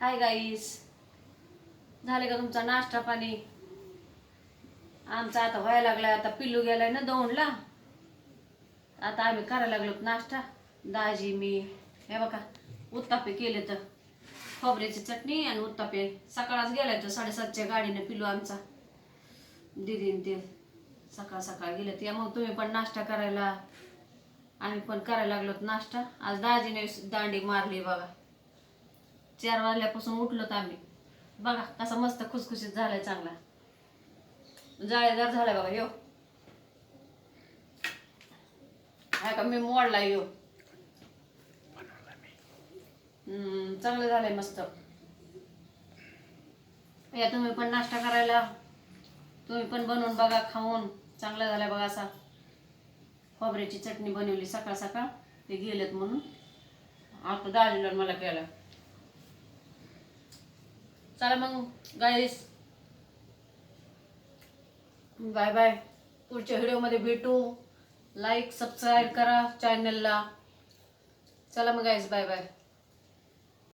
Hi guys झाले का तुमचा नाश्ता पाणी? आमचा आता व्हायला लागलाय आता पिल्लू गेलाय ना दौंडला. आता आम्ही करायला लागलो नाश्ता. दाजी मी हे बघा उत्तापे केले तर. खोबऱ्याची चटणी आणि उत्तापे. सकाळच गेलाय तर साडेसातच्या गाडीने पिल्लू आमचा. दिदीन ते सकाळ सकाळ गेले मग तुम्ही पण नाश्ता करायला. आम्ही पण करायला लागलो नाश्ता. आज दाजीने दांडी मारली बघा. चार वाजल्यापासून उठलोत आम्ही. बघा कसा मस्त खुसखुशीत झालाय चांगला. जाळेदार झालाय बघा यो. हा का मी मोडला यो. हम्म, चांगलं झालंय मस्त. या तुम्ही पण नाश्ता करायला. तुम्ही पण बनवून बघा खाऊन. चांगला झालाय बघा असा. खोबऱ्याची चटणी बनवली सकाळ सकाळ ते गेलेत म्हणून. आता दाजीला मला केलं चला मग गाईस बाय बाय पुढच्या व्हिडिओमध्ये भेटू. लाईक सबस्क्राईब करा चॅनलला चला मग गाईस बाय बाय